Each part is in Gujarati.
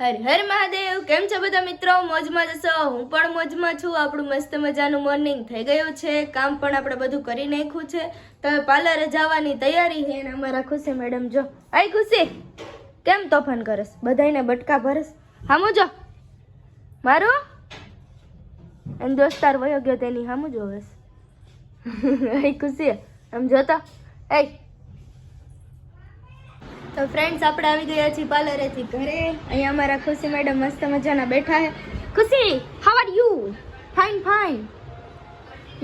હર હર મહાદેવ, કેમ છો બધા મિત્રો? મોજમાં જશો હું પણ મોજમાં છું. આપણું મસ્ત મજાનું મોર્નિંગ થઈ ગયું છે. કામ પણ આપણે બધું કરી નાખ્યું છે. તો પાર્લર જવાની તૈયારી છે અને અમારા ખુશી મેડમ જો. આઈ ખુશી? કેમ તોફાન કરસ? બધાયને બટકા ભરસ? હામું જો. મારું? એમ દોસ્તાર વયો ગયો તેની હામું જોવેસ આઈ ખુશી? આમ જોતો? એ તો ફ્રેન્ડ્સ આપણે આવી ગયા છીએ પાર્લરેથી ઘરે. અહીંયા અમારા ખુશી મેડમ મસ્ત મજાના બેઠા છે. Khushi how are you fine fine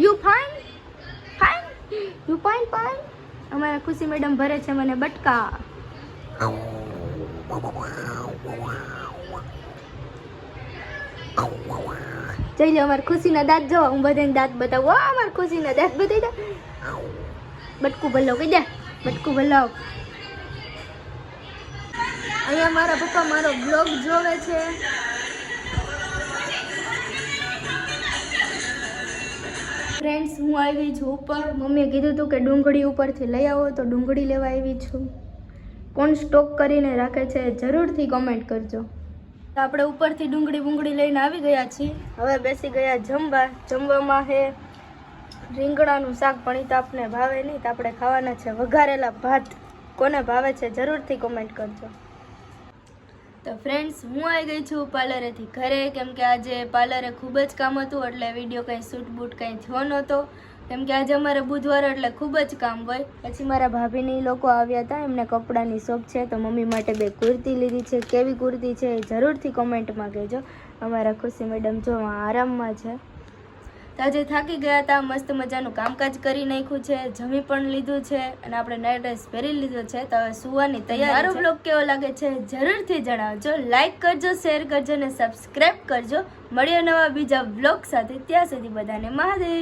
you fine fine you fine fine અમારા ખુશી મેડમ ભરે છે મને બટકા. જઈ લો અમારા ખુશીના દાંત જો હું બધાને દાંત બતાવું. અમારા ખુશીના દાંત બતાવી દે. બટકું ભલાવ કહી દે. બટકું ભલાવ અહીંયા મારા પપ્પા મારો બ્લોગ જોવે છે. ફ્રેન્ડ્સ હું આવી છું ઉપર. મમ્મીએ કીધું હતું કે ડુંગળી ઉપરથી લઈ આવો, તો ડુંગળી લેવા આવી છું. કોણ સ્ટોક કરીને રાખે છે જરૂરથી કોમેન્ટ કરજો. તો આપણે ઉપરથી ડુંગળી બુંગળી લઈને આવી ગયા છીએ. હવે બેસી ગયા જમવા. જમવામાં હે રીંગણાનું શાક, પણ તો આપણે ભાવે નહીં, તો આપણે ખાવાના છે વઘારેલા ભાત. કોને ભાવે છે જરૂરથી કોમેન્ટ કરજો. તો ફ્રેન્ડ્સ હું આવી ગઈ છું પાર્લરેથી ઘરે. કેમ કે આજે પાર્લરે ખૂબ જ કામ હતું, એટલે વીડિયો કંઈ શૂટ બૂટ કંઈ થયો નહોતો. કેમ કે આજે અમારે બુધવાર, એટલે ખૂબ જ કામ હોય. પછી મારા ભાભીની લોકો આવ્યા હતા, એમને કપડાની શોપ છે, તો મમ્મી માટે બે કુર્તી લીધી છે. કેવી કુર્તી છે એ જરૂરથી કોમેન્ટમાં કહેજો. અમારા ખુશી મેડમ જો આરામમાં છે. આજે થાકી ગયા હતા મસ્ત મજાનું કામકાજ કરી નાખ્યું છે, જમી પણ લીધું છે અને આપણે નાઇટ ડ્રેસ પહેરી લીધો છે. તો હવે સુવાની તૈયારી મારો બ્લોગ કેવો લાગે છે જરૂરથી જણાવજો. લાઈક કરજો શેર કરજો અને સબસ્ક્રાઇબ કરજો. મળીએ નવા બીજા બ્લોગ સાથે. ત્યાં સુધી બધાને મહાદેવ.